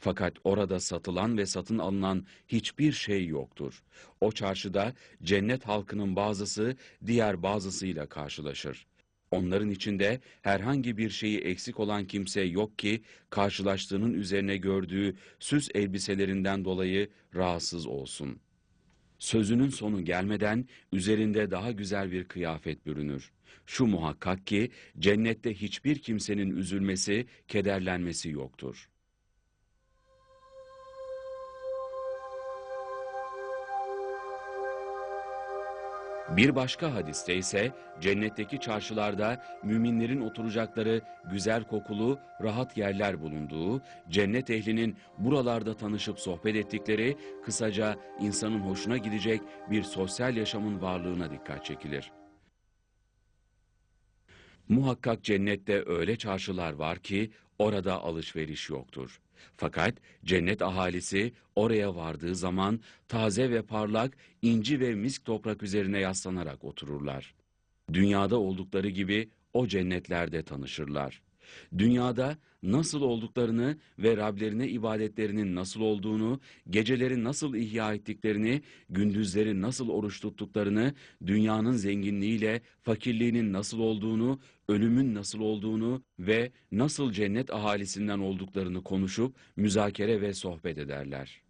Fakat orada satılan ve satın alınan hiçbir şey yoktur. O çarşıda cennet halkının bazısı diğer bazısıyla karşılaşır. Onların içinde herhangi bir şeyi eksik olan kimse yok ki karşılaştığının üzerine gördüğü süs elbiselerinden dolayı rahatsız olsun. Sözünün sonu gelmeden üzerinde daha güzel bir kıyafet bürünür. Şu muhakkak ki cennette hiçbir kimsenin üzülmesi, kederlenmesi yoktur. Bir başka hadiste ise cennetteki çarşılarda müminlerin oturacakları güzel kokulu, rahat yerler bulunduğu, cennet ehlinin buralarda tanışıp sohbet ettikleri, kısaca insanın hoşuna gidecek bir sosyal yaşamın varlığına dikkat çekilir. Muhakkak cennette öyle çarşılar var ki orada alışveriş yoktur. Fakat cennet ahalisi oraya vardığı zaman taze ve parlak inci ve misk toprak üzerine yaslanarak otururlar. Dünyada oldukları gibi o cennetlerde tanışırlar. Dünyada nasıl olduklarını ve Rablerine ibadetlerinin nasıl olduğunu, geceleri nasıl ihya ettiklerini, gündüzleri nasıl oruç tuttuklarını, dünyanın zenginliğiyle fakirliğinin nasıl olduğunu, ölümün nasıl olduğunu ve nasıl cennet ahalisinden olduklarını konuşup müzakere ve sohbet ederler.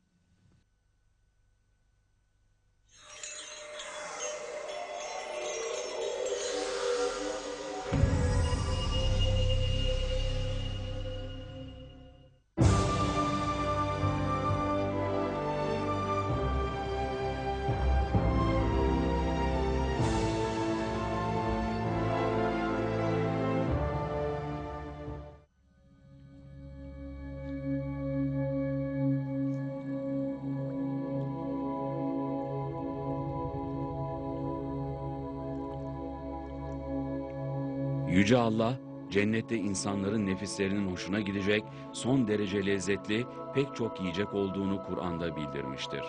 Yüce Allah, cennette insanların nefislerinin hoşuna gidecek son derece lezzetli pek çok yiyecek olduğunu Kur'an'da bildirmiştir.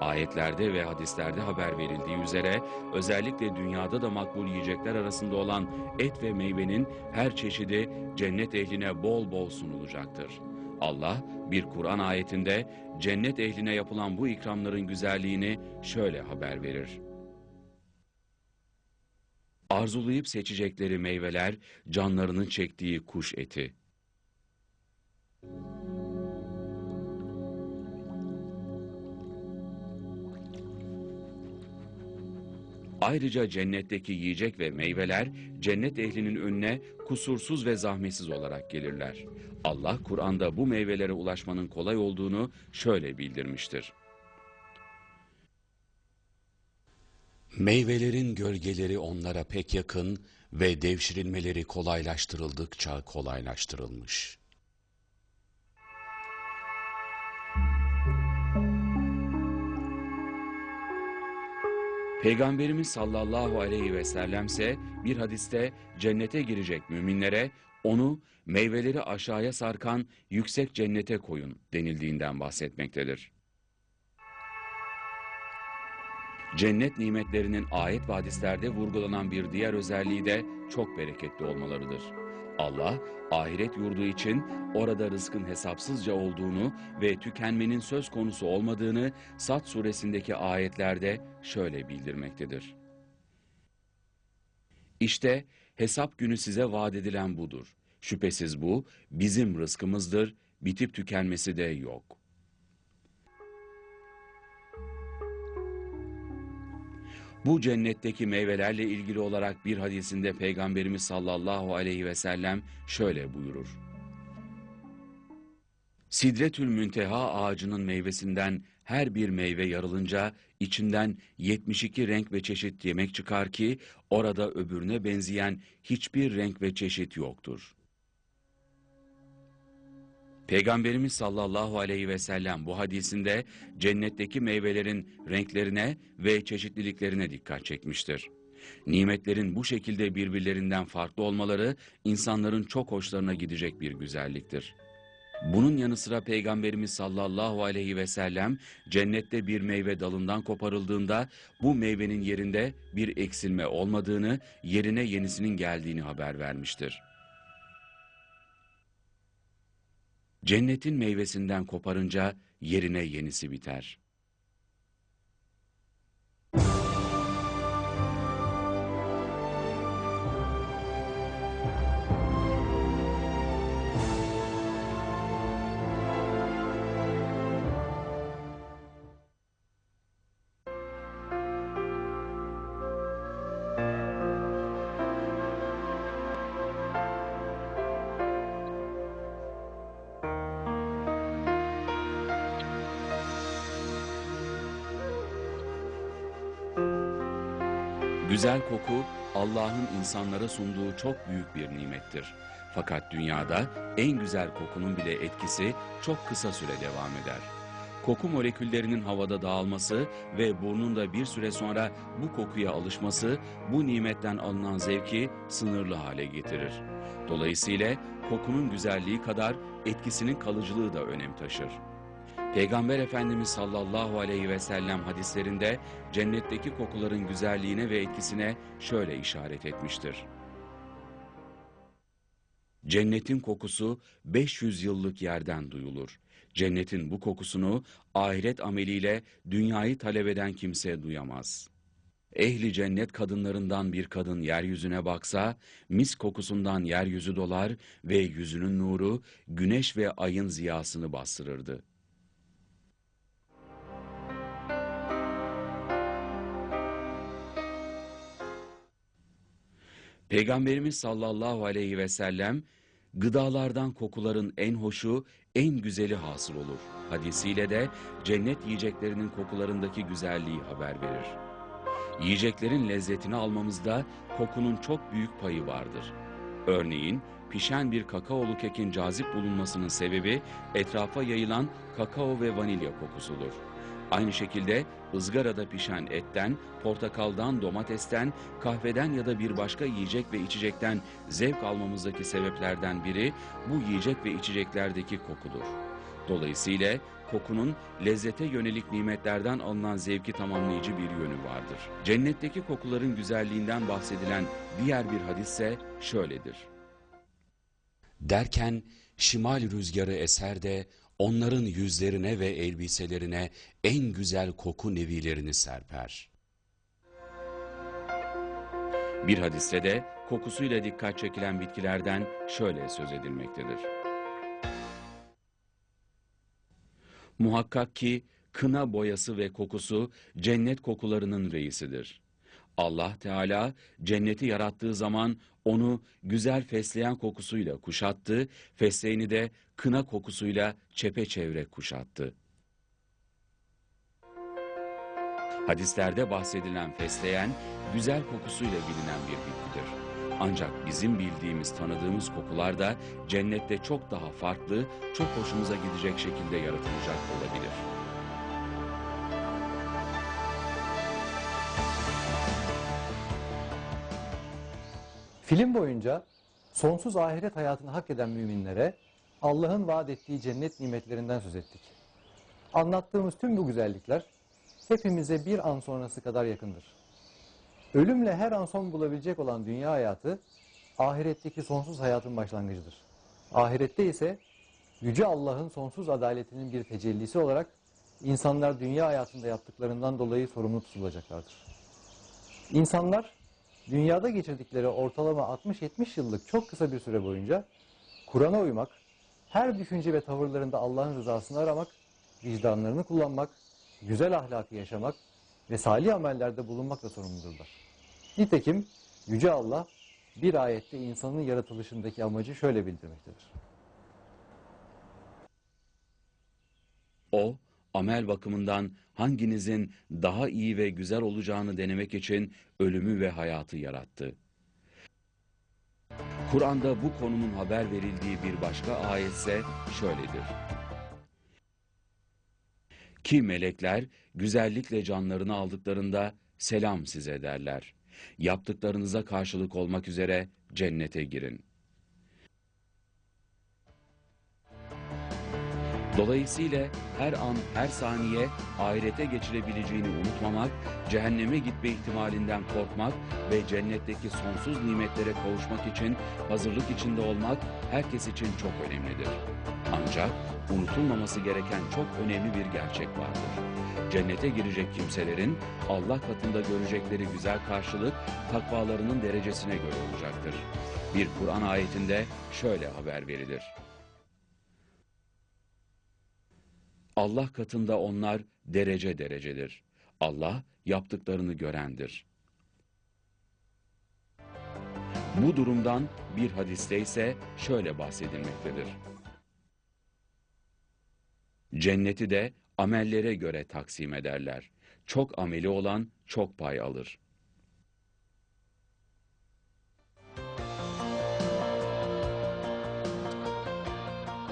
Ayetlerde ve hadislerde haber verildiği üzere özellikle dünyada da makbul yiyecekler arasında olan et ve meyvenin her çeşidi cennet ehline bol bol sunulacaktır. Allah bir Kur'an ayetinde cennet ehline yapılan bu ikramların güzelliğini şöyle haber verir. Arzulayıp seçecekleri meyveler, canlarının çektiği kuş eti. Ayrıca cennetteki yiyecek ve meyveler cennet ehlinin önüne kusursuz ve zahmetsiz olarak gelirler. Allah Kur'an'da bu meyvelere ulaşmanın kolay olduğunu şöyle bildirmiştir. Meyvelerin gölgeleri onlara pek yakın ve devşirilmeleri kolaylaştırıldıkça kolaylaştırılmış. Peygamberimiz sallallahu aleyhi ve sellemse bir hadiste cennete girecek müminlere onu meyveleri aşağıya sarkan yüksek cennete koyun denildiğinden bahsetmektedir. Cennet nimetlerinin ayet ve hadislerde vurgulanan bir diğer özelliği de çok bereketli olmalarıdır. Allah, ahiret yurdu için orada rızkın hesapsızca olduğunu ve tükenmenin söz konusu olmadığını Sad suresindeki ayetlerde şöyle bildirmektedir. İşte hesap günü size vaat edilen budur. Şüphesiz bu bizim rızkımızdır, bitip tükenmesi de yok. Bu cennetteki meyvelerle ilgili olarak bir hadisinde Peygamberimiz sallallahu aleyhi ve sellem şöyle buyurur. Sidretül Münteha ağacının meyvesinden her bir meyve yarılınca içinden 72 renk ve çeşit yemek çıkar ki orada öbürüne benzeyen hiçbir renk ve çeşit yoktur. Peygamberimiz sallallahu aleyhi ve sellem bu hadisinde cennetteki meyvelerin renklerine ve çeşitliliklerine dikkat çekmiştir. Nimetlerin bu şekilde birbirlerinden farklı olmaları insanların çok hoşlarına gidecek bir güzelliktir. Bunun yanı sıra Peygamberimiz sallallahu aleyhi ve sellem cennette bir meyve dalından koparıldığında bu meyvenin yerinde bir eksilme olmadığını, yerine yenisinin geldiğini haber vermiştir. Cennetin meyvesinden koparınca yerine yenisi biter. Güzel koku Allah'ın insanlara sunduğu çok büyük bir nimettir. Fakat dünyada en güzel kokunun bile etkisi çok kısa süre devam eder. Koku moleküllerinin havada dağılması ve burnunda bir süre sonra bu kokuya alışması bu nimetten alınan zevki sınırlı hale getirir. Dolayısıyla kokunun güzelliği kadar etkisinin kalıcılığı da önem taşır. Peygamber Efendimiz sallallahu aleyhi ve sellem hadislerinde cennetteki kokuların güzelliğine ve etkisine şöyle işaret etmiştir. Cennetin kokusu 500 yıllık yerden duyulur. Cennetin bu kokusunu ahiret ameliyle dünyayı talep eden kimse duyamaz. Ehli cennet kadınlarından bir kadın yeryüzüne baksa, mis kokusundan yeryüzü dolar ve yüzünün nuru güneş ve ayın ziyasını bastırırdı. Peygamberimiz sallallahu aleyhi ve sellem gıdalardan kokuların en hoşu, en güzeli hasıl olur. Hadisiyle de cennet yiyeceklerinin kokularındaki güzelliği haber verir. Yiyeceklerin lezzetini almamızda kokunun çok büyük payı vardır. Örneğin pişen bir kakaolu kekin cazip bulunmasının sebebi etrafa yayılan kakao ve vanilya kokusudur. Aynı şekilde ızgarada pişen etten, portakaldan, domatesten, kahveden ya da bir başka yiyecek ve içecekten zevk almamızdaki sebeplerden biri bu yiyecek ve içeceklerdeki kokudur. Dolayısıyla kokunun lezzete yönelik nimetlerden alınan zevki tamamlayıcı bir yönü vardır. Cennetteki kokuların güzelliğinden bahsedilen diğer bir hadisse şöyledir. Derken şimal rüzgarı eser de onların yüzlerine ve elbiselerine en güzel koku nevilerini serper. Bir hadiste de kokusuyla dikkat çekilen bitkilerden şöyle söz edilmektedir. Muhakkak ki kına boyası ve kokusu cennet kokularının reisidir. Allah Teala cenneti yarattığı zaman onu güzel fesleğen kokusuyla kuşattı, fesleğeni de kına kokusuyla çepeçevre kuşattı. Hadislerde bahsedilen fesleğen güzel kokusuyla bilinen bir bitkidir. Ancak bizim bildiğimiz, tanıdığımız kokular da cennette çok daha farklı, çok hoşumuza gidecek şekilde yaratılacak olabilir. Film boyunca sonsuz ahiret hayatını hak eden müminlere Allah'ın vaat ettiği cennet nimetlerinden söz ettik. Anlattığımız tüm bu güzellikler hepimize bir an sonrası kadar yakındır. Ölümle her an son bulabilecek olan dünya hayatı ahiretteki sonsuz hayatın başlangıcıdır. Ahirette ise Yüce Allah'ın sonsuz adaletinin bir tecellisi olarak insanlar dünya hayatında yaptıklarından dolayı sorumlu tutulacaklardır. İnsanlar dünyada geçirdikleri ortalama 60-70 yıllık çok kısa bir süre boyunca Kur'an'a uymak, her düşünce ve tavırlarında Allah'ın rızasını aramak, vicdanlarını kullanmak, güzel ahlakı yaşamak ve salih amellerde bulunmakla sorumludurlar. Nitekim Yüce Allah bir ayette insanın yaratılışındaki amacı şöyle bildirmektedir. O, amel bakımından hanginizin daha iyi ve güzel olacağını denemek için ölümü ve hayatı yarattı. Kur'an'da bu konunun haber verildiği bir başka ayetse şöyledir. Ki melekler güzellikle canlarını aldıklarında selam size derler. Yaptıklarınıza karşılık olmak üzere cennete girin. Dolayısıyla her an, her saniye ahirete geçilebileceğini unutmamak, cehenneme gitme ihtimalinden korkmak ve cennetteki sonsuz nimetlere kavuşmak için hazırlık içinde olmak herkes için çok önemlidir. Ancak unutulmaması gereken çok önemli bir gerçek vardır. Cennete girecek kimselerin Allah katında görecekleri güzel karşılık takvalarının derecesine göre olacaktır. Bir Kur'an ayetinde şöyle haber verilir. Allah katında onlar derece derecedir. Allah yaptıklarını görendir. Bu durumdan bir hadiste ise şöyle bahsedilmektedir. Cenneti de amellere göre taksim ederler. Çok ameli olan çok pay alır.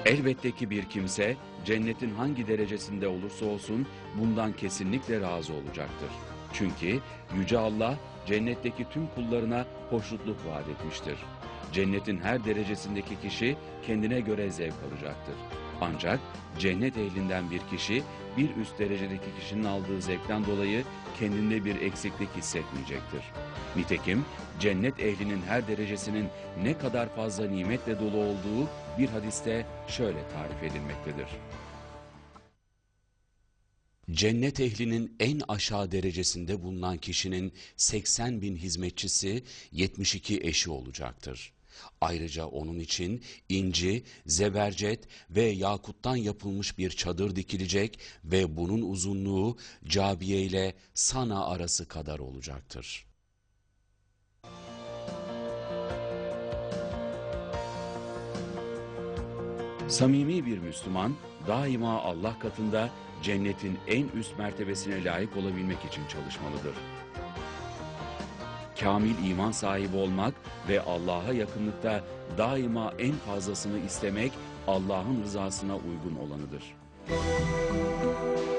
Elbette ki bir kimse cennetin hangi derecesinde olursa olsun bundan kesinlikle razı olacaktır. Çünkü Yüce Allah cennetteki tüm kullarına hoşnutluk vaat etmiştir. Cennetin her derecesindeki kişi kendine göre zevk alacaktır. Ancak cennet ehlinden bir kişi bir üst derecedeki kişinin aldığı zevkten dolayı kendinde bir eksiklik hissetmeyecektir. Nitekim cennet ehlinin her derecesinin ne kadar fazla nimetle dolu olduğu bir hadiste şöyle tarif edilmektedir. Cennet ehlinin en aşağı derecesinde bulunan kişinin 80 bin hizmetçisi, 72 eşi olacaktır. Ayrıca onun için inci, zebercet ve yakuttan yapılmış bir çadır dikilecek ve bunun uzunluğu Cabiye ile Sana arası kadar olacaktır. Samimi bir Müslüman daima Allah katında cennetin en üst mertebesine layık olabilmek için çalışmalıdır kamil iman sahibi olmak ve Allah'a yakınlıkta daima en fazlasını istemek Allah'ın rızasına uygun olanıdır. Müzik